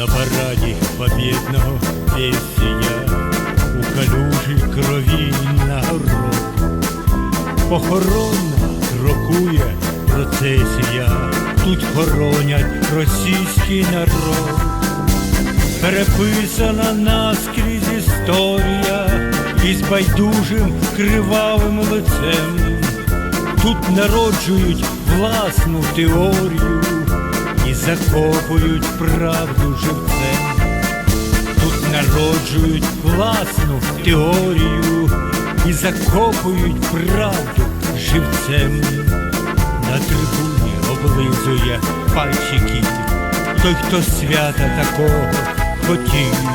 На параді побєдного песня у калюжій крові народ. Похоронна крокує процесія, тут хоронять російський народ. Переписана наскрізь історія із байдужим кривавим лицем. Тут народжують власну теорію і закопують правду живцем. Тут народжують власну теорію і закопують правду живцем. На трибуні облизує пальчики той, хто свята такого хотів.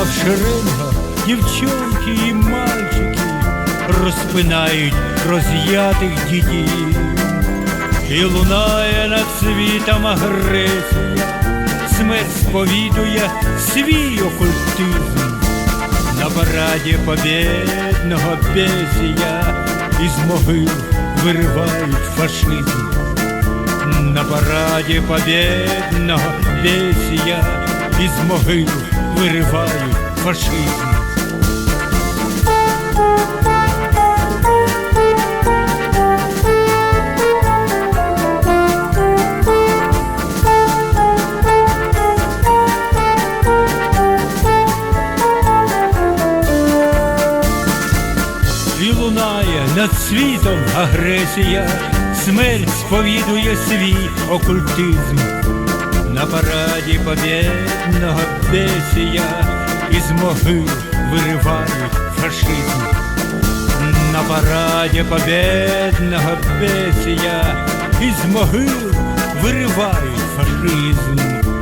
А в шеренгах дівчонки і мальчики розпинають роз'ятих дідів. І лунає над світом агресія, смерть сповідує свій окультизм. На параді побєдного бесія із могил виривають фашизм. На параді побєдного бесія із могил виривають фашизм. Над світом агресія, смерть сповідує свій окультизм. На параді побєдного бесія із могил виривають фашизм. На параді побєдного бесія із могил виривають фашизм.